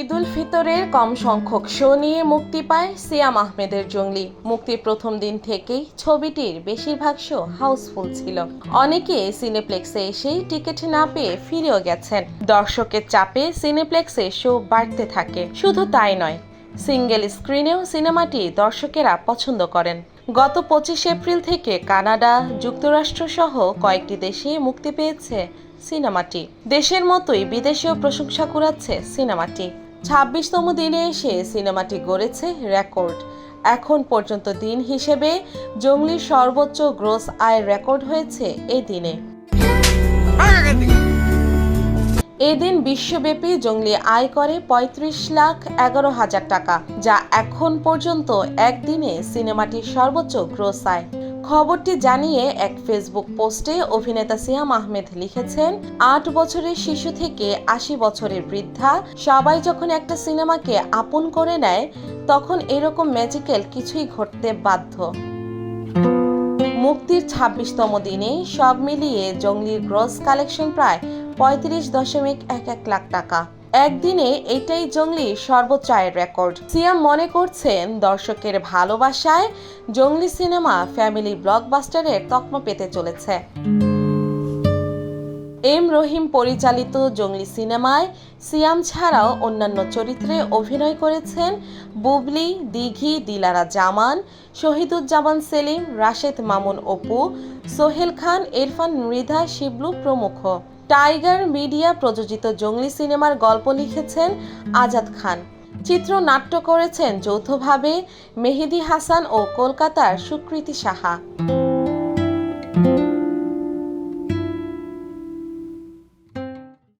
ঈদ উল ফিতরের কম সংখ্যক শো নিয়ে মুক্তি পায় সিয়াম আহমেদের জঙ্গলি। মুক্তির প্রথম দিন থেকেই ছবিটির বেশিরভাগ শো হাউসফুল ছিল। অনেকে সিনেপ্লেক্সে এসেই টিকিট না পেয়ে ফিরেও গেছেন। দর্শকের চাপে সিনেপ্লেক্সে শো বাড়তে থাকে। শুধু তাই নয়, সিঙ্গেল স্ক্রিনেও সিনেমাটি দর্শকেরা পছন্দ করেন। গত পঁচিশ এপ্রিল থেকে কানাডা, যুক্তরাষ্ট্র সহ কয়েকটি দেশে মুক্তি পেয়েছে সিনেমাটি। দেশের মতোই বিদেশেও প্রশংসা কুড়াচ্ছে সিনেমাটি। ছাব্বিশতম দিনে এসে সিনেমাটি গড়েছে রেকর্ড। এখন পর্যন্ত দিন হিসেবে জঙ্গলির সর্বোচ্চ গ্রোস আয় রেকর্ড হয়েছে এই দিনে। এদিন বিশ্বব্যাপী জঙ্গলি আয় করে পঁয়ত্রিশ লাখ এগারো হাজার টাকা, যা এখন পর্যন্ত একদিনে সিনেমাটির সর্বোচ্চ গ্রোস আয়। খবরটি জানিয়ে এক ফেসবুক পোস্টে অভিনেতা সিয়াম আহমেদ লিখেছেন, আট বছরের শিশু থেকে আশি বছরের বৃদ্ধা, সবাই যখন একটা সিনেমাকে আপন করে নেয়, তখন এরকম ম্যাজিক্যাল কিছুই ঘটতে বাধ্য। মুক্তির ছাব্বিশতম দিনে সব মিলিয়ে জঙ্গলির গ্রস কালেকশন প্রায় পঁয়ত্রিশ দশমিক এক এক লাখ টাকা। একদিনে এটাই জঙ্গলির সর্বোচ্চ আয়ের রেকর্ড। সিয়াম মনে করছেন দর্শকের ভালোবাসায় জঙ্গলি সিনেমা ফ্যামিলি ব্লকবাস্টারের তকমা পেতে চলেছে। এম রহিম পরিচালিত জঙ্গলি সিনেমায় সিয়াম ছাড়াও অন্যান্য চরিত্রে অভিনয় করেছেন বুবলি, দিঘি, দিলারা জামান, শহীদুজ্জামান সেলিম, রাশেদ মামুন অপু, সোহেল খান ইরফান মৃধা, শিবলু প্রমুখ। টাইগার মিডিয়া প্রযোজিত জঙ্গলি সিনেমার গল্প লিখেছেন আজাদ খান। চিত্রনাট্য করেছেন যৌথভাবে মেহেদি হাসান ও কলকাতার সুকৃতি সাহা।